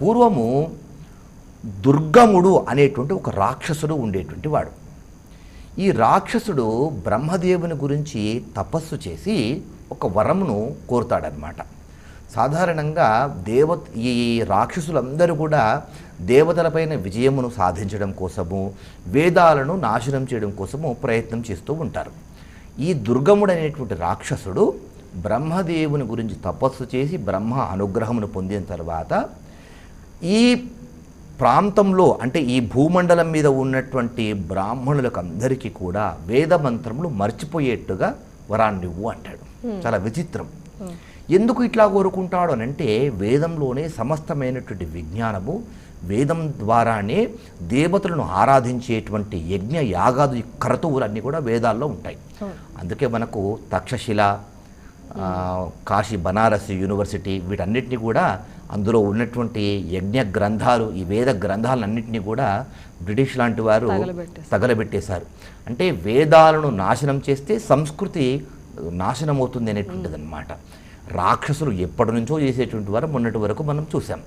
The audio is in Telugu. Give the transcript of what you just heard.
పూర్వము దుర్గముడు అనేటువంటి ఒక రాక్షసుడు ఉండేటువంటి వాడు. ఈ రాక్షసుడు బ్రహ్మదేవుని గురించి తపస్సు చేసి ఒక వరమును కోరుతాడనమాట సాధారణంగా దేవ ఈ రాక్షసులందరూ కూడా దేవతలపైన విజయమును సాధించడం కోసము వేదాలను నాశనం చేయడం కోసము ప్రయత్నం చేస్తూ ఉంటారు. ఈ దుర్గముడు అనేటువంటి రాక్షసుడు బ్రహ్మదేవుని గురించి తపస్సు చేసి బ్రహ్మ అనుగ్రహమును పొందిన తర్వాత ఈ ప్రాంతంలో అంటే ఈ భూమండలం మీద ఉన్నటువంటి బ్రాహ్మణులకు అందరికీ కూడా వేద మంత్రములు మర్చిపోయేట్టుగా వరాన్నివ్వు అంటాడు. చాలా విచిత్రం. ఎందుకు ఇట్లా కోరుకుంటాడు అని అంటే వేదంలోనే సమస్తమైనటువంటి విజ్ఞానము వేదం ద్వారానే దేవతలను ఆరాధించేటువంటి యజ్ఞ యాగాది క్రతువులు అన్నీ కూడా వేదాల్లో ఉంటాయి. అందుకే మనకు తక్షశిల కాశీ బనారస్ యూనివర్సిటీ వీటన్నిటిని కూడా అందులో ఉన్నటువంటి యజ్ఞ గ్రంథాలు ఈ వేద గ్రంథాలన్నింటినీ కూడా బ్రిటిష్ లాంటి వారు తగలబెట్టేశారు. అంటే వేదాలను నాశనం చేస్తే సంస్కృతి నాశనం అవుతుంది అనేటువంటిది అనమాట రాక్షసులు ఎప్పటి నుంచో చేసేటువంటి వారు మొన్నటి వరకు మనం చూసాం